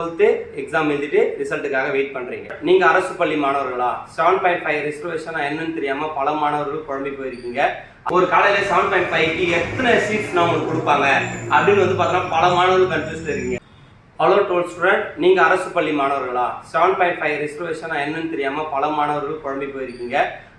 Twelfth exam எழுதிட்டு ரிசல்ட்டுக்காக wait பண்ணுறீங்க நீங்கள் அரசு பள்ளி மாணவர்களா? செவன் பாயிண்ட் ஃபைவ் ரிசர்வேஷன் என்னன்னு தெரியாமல் பல மாணவர்கள் குழம்பி போயிருக்கீங்க. ஒரு காலையில் செவன் பாயிண்ட் ஃபைவ்க்கு எத்தனை சீட்ஸ் நான் உங்களுக்கு கொடுப்பாங்க? அப்படின்னு வந்து பார்த்தோன்னா பல மாணவர்கள் கன்ஃபியூஸ்ல இருக்கீங்க ஹலோ டுவெல்த் ஸ்டூடெண்ட் நீங்கள் அரசு பள்ளி மாணவர்களா? செவன் பாயிண்ட் ஃபைவ் ரிசர்வேஷன் என்னன்னு தெரியாமல் பல மாணவர்கள் குழம்பி போயிருக்கீங்க.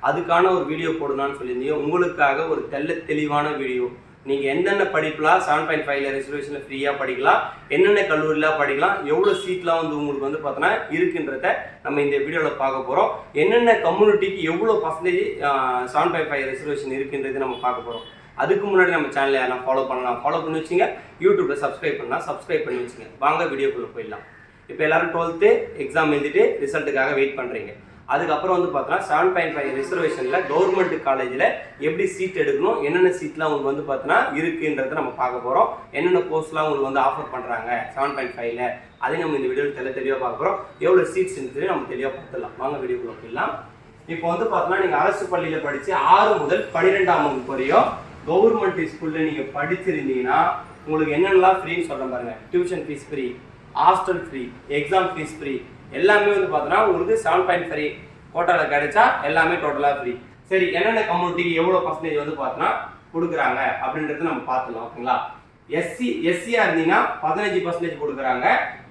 அதுக்கான ஒரு வீடியோ போடணும்னு சொல்லியிருந்தீங்க. உங்களுக்காக ஒரு தெல்ல தெளிவான வீடியோ நீங்கள் என்னென்ன படிக்கலாம் செவன் பாயிண்ட் ஃபைவ்ல ரிசர்வேஷனில் ஃப்ரீயாக படிக்கலாம் என்னென்ன கல்லூரியில் படிக்கலாம் எவ்வளோ சீட்லாம் வந்து உங்களுக்கு வந்து பார்த்தோன்னா இருக்குன்றத நம்ம இந்த வீடியோவில் பார்க்க போகிறோம் என்னென்ன கம்யூனிட்டிக்கு எவ்வளோ percentage seven point five reservation இருக்குன்றது நம்ம பார்க்க போகிறோம் அதுக்கு முன்னாடி நம்ம சேனலை யாரும் ஃபாலோ பண்ணலாம் ஃபாலோ பண்ணி வச்சுங்க. யூடியூப்பில் சப்ஸ்கிரைப் பண்ணலாம் சப்ஸ்கிரைப் பண்ணி வச்சுங்க. வாங்க வீடியோக்குள்ளே போயிடலாம். இப்போ எல்லாரும் டுவெல்த்து எக்ஸாம் எழுதிட்டு ரிசல்ட்டுக்காக வெயிட் பண்ணுறீங்க அதுக்கப்புறம் வந்து பார்த்தோன்னா செவன் பாயிண்ட் ஃபைவ் ரிசர்வேஷனில் கவர்மெண்ட் காலேஜில் எப்படி சீட் எடுக்கணும் என்னென்ன சீட்லாம் உங்களுக்கு வந்து பார்த்தோன்னா இருக்குன்றதை நம்ம பார்க்க போகிறோம் என்னென்ன கோர்ஸ்லாம் உங்களுக்கு வந்து ஆஃபர் பண்ணுறாங்க செவன் பாயிண்ட் ஃபைவ்ல அதையும் நம்ம இந்த வீடியோவில் தெளி தெளிவாக பார்க்க போகிறோம் எவ்வளோ சீட்ஸ் இருக்குது நம்ம தெளிவாக பார்த்துடலாம். வாங்க வீடியோக்குள்ளே போயிடலாம். இப்போ வந்து பார்த்தோன்னா நீங்கள் அரசு பள்ளியில் படித்து ஆறு முதல் பன்னிரெண்டாம் வகுப்பு வரையும் கவர்மெண்ட் ஸ்கூலில் நீங்கள் படிச்சிருந்தீங்கன்னா உங்களுக்கு என்னென்னலாம் ஃப்ரீன்னு சொல்ல பாருங்க. Tuition fees free hostel free exam fees free எல்லாமே வந்து பார்த்தோன்னா உங்களுக்கு செவன் பாயிண்ட் ஃபைவ் கோட்டாவில் கிடைச்சா எல்லாமே டோட்டலாக ஃப்ரீ சரி என்னென்ன கம்யூனிட்டிக்கு எவ்வளோ பர்சன்டேஜ் வந்து பார்த்தோன்னா கொடுக்குறாங்க அப்படின்றத நம்ம பார்த்துக்கலாம் ஓகேங்களா? எஸ்சி எஸ்சியாக இருந்தீங்கன்னா பதினஞ்சு பர்சன்டேஜ் கொடுக்குறாங்க.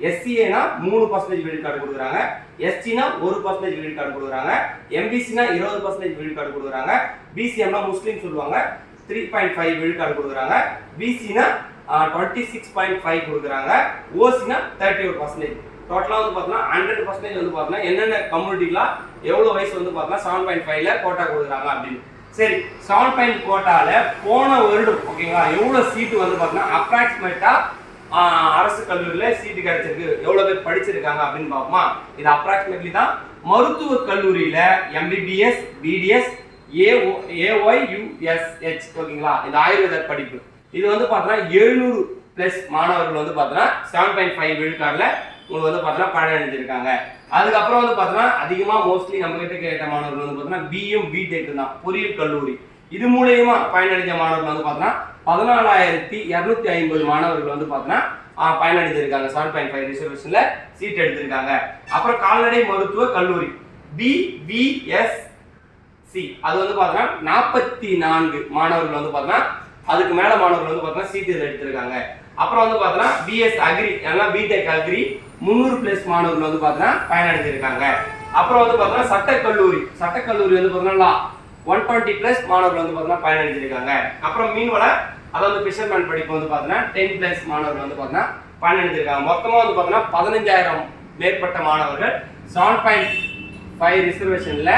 எஸ்சிஏனா மூணு பர்சன்டேஜ் கிரெடிட் கார்டு கொடுக்குறாங்க. எஸ்டினா ஒரு பர்சன்டேஜ் கிரெடிட் கார்டு கொடுக்குறாங்க. எம்பிசினா இருபது பர்சன்டேஜ் கிரெடிட் கார்டு கொடுக்குறாங்க. பிசிஎம்னா முஸ்லீம் சொல்லுவாங்க. த்ரீ பாயிண்ட் ஃபைவ் விழுக்காடு கொடுக்குறாங்க. பிசினா டுவெண்ட்டி சிக்ஸ் பாயிண்ட் ஃபைவ் கொடுக்குறாங்க. ஓசினா தேர்ட்டி ஒரு பர்சன்டேஜ் டோட்டலாக வந்து பார்த்தோன்னா ஹண்ட்ரட் பர்சன்டேஜ் வந்து பார்த்தோன்னா என்னென்ன கம்யூனிட்டிலாம் எவ்வளோ வயசு வந்து பார்த்தோன்னா செவன் பாயிண்ட் ஃபைவ்ல கோட்டா கொடுக்குறாங்க அப்படின்னு. சரி செவன் பாயிண்ட் கோட்டால போன வருடம் ஓகேங்களா எவ்வளோ சீட்டு வந்து பார்த்தோன்னா அப்ராக்சிமேட்டாக அரசு கல்லூரியில் சீட்டு கிடைச்சிருக்கு. எவ்வளோ பேர் படிச்சிருக்காங்க அப்படின்னு பார்ப்போமா? இது அப்ராக்சிமேட்லி தான். மருத்துவக் கல்லூரியில் MBBS BDS AO A Y U S H ஓகேங்களா இது ஆயுர்வேத படிப்பு. இது வந்து பார்த்தோன்னா எழுநூறு ப்ளஸ் மாணவர்கள் வந்து பார்த்தோன்னா செவன் பாயிண்ட் ஃபைவ் விழுக்காடில் உங்களுக்கு வந்து பார்த்தோன்னா பயனடைஞ்சிருக்காங்க அதுக்கப்புறம் வந்து பார்த்தோன்னா அதிகமாக மோஸ்ட்லி நம்ம கிட்ட கேட்ட மாணவர்கள் வந்து பார்த்தோன்னா பிஎம் பிடெக் தான். பொறியியல் கல்லூரி. இது மூலயமா பயனடைஞ்ச மாணவர்கள் வந்து பார்த்தோன்னா பதினாலாயிரத்தி இரநூத்தி ஐம்பது மாணவர்கள் வந்து பார்த்தோன்னா பயனடைஞ்சிருக்காங்க. செவன் பாயிண்ட் ஃபைவ் ரிசர்வேஷனில் சீட் எடுத்திருக்காங்க. அப்புறம் கால்நடை மருத்துவ கல்லூரி. பிவிஎஸ் சி அது வந்து பார்த்தோன்னா நாற்பத்தி நான்கு மாணவர்கள் வந்து பார்த்தோன்னா அதுக்கு மேலே மாணவர்கள் வந்து பார்த்தோன்னா சீட் எடுத்திருக்காங்க. அப்புறம் வந்து பார்த்தோன்னா பிஎஸ் அக்ரி எல்லாம் பிடெக் அக்ரி முந்நூறு பிளஸ் மாணவர்கள் வந்து பார்த்தீங்கன்னா பயனடைஞ்சிருக்காங்க. அப்புறம் வந்து பார்த்தோன்னா சட்டக்கல்லூரி. சட்டக்கல்லூரி வந்து பார்த்தீங்கன்னா ஒன் டுவெண்ட்டி பிளஸ் மாணவர்கள் வந்து பார்த்தீங்கன்னா பயனடைஞ்சிருக்காங்க. அப்புறம் மீன்வள அதாவது ஃபிஷர்மேன் படிப்பு வந்து பார்த்தீங்கன்னா டென் பிளஸ் மாணவர்கள் வந்து பார்த்தீங்கன்னா பயனடைஞ்சிருக்காங்க. மொத்தமாக வந்து பார்த்தீங்கன்னா பதினஞ்சாயிரம் மேற்பட்ட மாணவர்கள் செவன் பாயிண்ட் ஃபைவ் ரிசர்வேஷனில்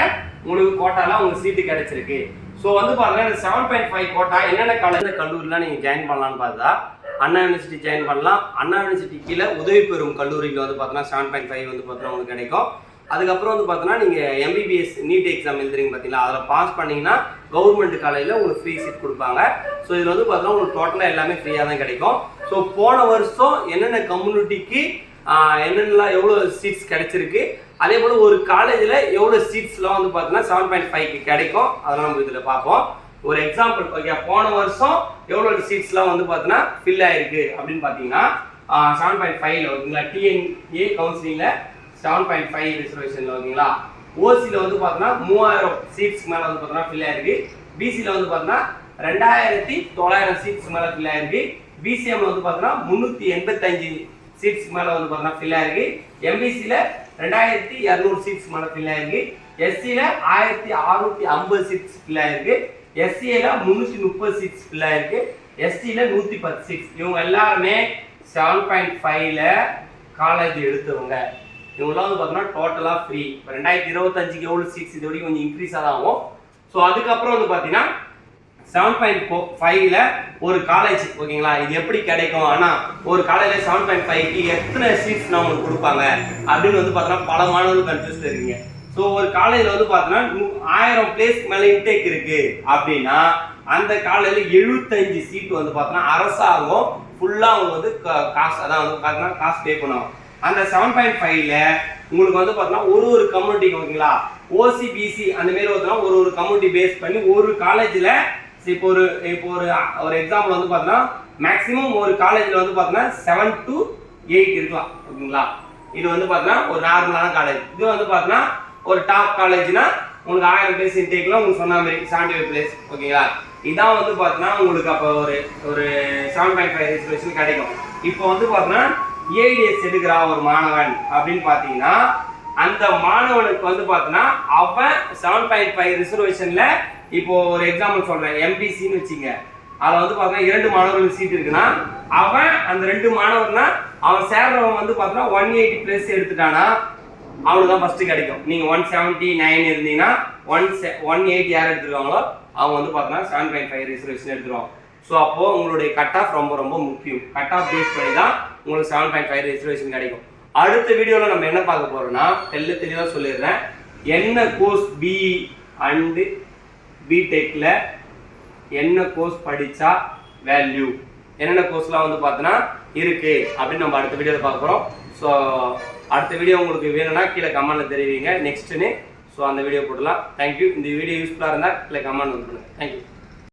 உங்களுக்கு கோட்டாலாம் உங்களுக்கு சீட்டு கிடைச்சிருக்கு. ஸோ வந்து பார்த்தீங்கன்னா இந்த செவன் பாயிண்ட் ஃபைவ் கோட்டா என்னென்ன காலேஜ் கல்லூரிலாம் நீங்கள் ஜாயின் பண்ணலான்னு பார்த்தா அண்ணா யூனிவர்சிட்டி ஜாயின் பண்ணலாம். அண்ணா யூனிவர்சிட்டி கீழே உதவி பெறும் கல்லூரியில் வந்து பார்த்தோன்னா செவன் பாயிண்ட் ஃபைவ் வந்து பார்த்தோன்னா உங்களுக்கு கிடைக்கும். அதுக்கப்புறம் வந்து பார்த்தோன்னா நீங்கள் எம்பிபிஎஸ் நீட் எக்ஸாம் எழுதுறீங்க பார்த்தீங்களா? அதில் பாஸ் பண்ணீங்கன்னா கவர்மெண்ட் காலேஜில் உங்களுக்கு ஃப்ரீ சீட் கொடுப்பாங்க. ஸோ இதில் வந்து பார்த்தோன்னா உங்களுக்கு டோட்டலாக எல்லாமே ஃப்ரீயாக தான் கிடைக்கும். ஸோ போன வருஷம் என்னென்ன கம்யூனிட்டிக்கு என்னென்னலாம் எவ்வளோ சீட்ஸ் கிடைச்சிருக்கு? அதே போல் ஒரு காலேஜில் எவ்வளோ சீட்ஸ்லாம் வந்து பார்த்தீங்கன்னா செவன் பாயிண்ட் ஃபைவ்க்கு கிடைக்கும். அதெல்லாம் நம்ம இதில் பார்ப்போம். ஒரு எக்ஸாம்பிள் ஓகே போன வருஷம் எவ்வளோ சீட்ஸ்லாம் வந்து பார்த்தீங்கன்னா ஃபில் ஆயிருக்கு அப்படின்னு பார்த்தீங்கன்னா செவன் பாயிண்ட் ஃபைவ்ல ஓகேங்களா? டிஎன்ஏ கவுன்சிலிங்கில் செவன் பாயிண்ட் ஃபைவ் ரிசர்வேஷனில் ஓகேங்களா? ஓசியில் வந்து பார்த்தீங்கன்னா மூவாயிரம் சீட்ஸ்க்கு மேலே வந்து பார்த்தீங்கன்னா ஃபில் ஆயிருக்கு. பிசியில் வந்து பார்த்தீங்கன்னா ரெண்டாயிரத்தி தொள்ளாயிரம் சீட்ஸ் மேலே ஃபில் ஆயிருக்கு. பிசிஎம்ல வந்து பார்த்தீங்கன்னா முந்நூற்றி எண்பத்தஞ்சு சீட்ஸ் மேலே வந்து பார்த்தீங்கன்னா ஃபில் ஆயிருக்கு. எம்பிசியில் ரெண்டாயிரத்தி இரநூறு சீட்ஸ் மேலே ஃபில் ஆயிருக்கு. எஸ்சியில் ஆயிரத்தி அறுநூத்தி ஐம்பது சீட்ஸ் ஃபில் ஆயிருக்கு. எஸ்சியில் முந்நூற்றி முப்பது சீட்ஸ் ஃபில் இருக்குது எஸ்டியில் நூற்றி பத்து சீட்ஸ் இவங்க எல்லாருமே செவன் பாயிண்ட் ஃபைவ்ல காலேஜ் எடுத்தவங்க. இவங்களாம் வந்து பார்த்தோம்னா டோட்டலாக ஃப்ரீ இப்போ ரெண்டாயிரத்தி இருபத்தஞ்சுக்கு எவ்வளோ சீட்ஸ் இது வரைக்கும் கொஞ்சம் இன்க்ரீஸாக தான் ஆகும். ஸோ அதுக்கப்புறம் வந்து பார்த்தீங்கன்னா செவன் பாயிண்ட் ஃபோ ஃபைவ்ல ஒரு காலேஜ் ஓகேங்களா இது எப்படி கிடைக்கும்? ஆனால் ஒரு காலேஜில் செவன் பாயிண்ட் ஃபைவ்க்கு எத்தனை சீட்ஸ் நான் உங்களுக்கு கொடுப்பாங்க? அப்படின்னு வந்து பார்த்தோன்னா பல மாணவர்கள் கன்ஃபியூஸ் இருக்கீங்க. ஸோ ஒரு காலேஜில் வந்து பார்த்தோன்னா ஆயிரம் பிளேஸ்க்கு மேலே இன்டேக் இருக்கு அப்படின்னா அந்த காலேஜில் எழுபத்தஞ்சு சீட்டு வந்து பார்த்தோன்னா அரசாங்கம் ஃபுல்லாக அவங்க வந்து கா- காசு அதான் வந்து பார்த்தீங்கன்னா காசு பே பண்ணுவாங்க. அந்த செவன் பாயிண்ட் ஃபைவ்ல உங்களுக்கு வந்து பார்த்தோன்னா ஒரு ஒரு கம்யூனிட்டிக்கு ஓகேங்களா? ஓசிபிசி அந்த மாரி பார்த்தோன்னா ஒரு ஒரு கம்யூனிட்டி பேஸ் பண்ணி ஒரு காலேஜில் இப்போ ஒரு இப்போ ஒரு ஒரு எக்ஸாம்பிள் வந்து பார்த்தோன்னா மேக்ஸிமம் ஒரு காலேஜில் வந்து பார்த்தோன்னா செவன் டு எயிட் இருக்கலாம் ஓகேங்களா? இது வந்து பார்த்தோன்னா ஒரு நார்மலான காலேஜ் இது வந்து பார்த்தோன்னா ஒரு டாப் காலேஜ்னா உங்களுக்கு ஆயிரம் பிளேஸ் இன்டேக்ல உங்களுக்கு சொன்ன மாதிரி செவன்டி ஃபைவ் பிளேஸ் ஓகேங்களா இதான் வந்து பார்த்தீங்கன்னா உங்களுக்கு அப்போ ஒரு ஒரு செவன் பாயிண்ட் ஃபைவ் ரிசர்வேஷன் கிடைக்கும். இப்போ வந்து பார்த்தீங்கன்னா ஏடிஎஸ் எடுக்கிறான் ஒரு மாணவன் அப்படின்னு பார்த்தீங்கன்னா அந்த மாணவனுக்கு வந்து பார்த்தீங்கன்னா அவன் செவன் பாயிண்ட் ஃபைவ் ரிசர்வேஷனில் இப்போ ஒரு எக்ஸாம்பிள் சொல்கிறேன் எம்பிசின்னு வச்சுங்க. அதில் வந்து பார்த்தீங்கன்னா இரண்டு மாணவர்கள் சீட் இருக்குன்னா அவன் அந்த ரெண்டு மாணவர்னா அவன் சேர்றவன் வந்து பார்த்தீங்கன்னா ஒன் எயிட்டி பிளஸ் எடுத்துட்டானா அவனுக்கு தான் ஃபர்ஸ்ட் கிடைக்கும். நீங்க ஒன் செவன்ட்டி நைன் இருந்தீங்கன்னா ஒன் ஒன் எயிட்டி யார் எடுத்துருக்காங்களோ அவங்க வந்து பார்த்தீங்கன்னா செவன் பாயிண்ட் ஃபைவ் ரிசர்வேஷன் எடுத்துருவாங்க. ஸோ அப்போ உங்களுடைய கட் ஆஃப் ரொம்ப ரொம்ப முக்கியம். கட் ஆஃப் பேஸ் பண்ணி தான் உங்களுக்கு செவன் பாயிண்ட் ஃபைவ் ரிசர்வேஷன் கிடைக்கும். அடுத்த வீடியோவில் நம்ம என்ன பார்க்க போறோம்னா தெல்ல தெளிவாக சொல்லிடுறேன். என்ன கோர்ஸ் பிஇ அண்டு பிடெக்கில் என்ன கோர்ஸ் படித்தா வேல்யூ என்னென்ன கோர்ஸ்லாம் வந்து பார்த்தோன்னா இருக்கு அப்படின்னு நம்ம அடுத்த வீடியோவில் பார்க்குறோம் ஸோ அடுத்த வீடியோ உங்களுக்கு வேணும்னா கீழே கமெண்ட்டில் தெரிவிங்க. நெக்ஸ்ட்டுன்னு ஸோ அந்த வீடியோ போடலாம் தேங்க்யூ இந்த வீடியோ யூஸ்ஃபுல்லாக இருந்தால் கீழே கமெண்ட் வந்து பண்ணுங்கள் தேங்க்யூ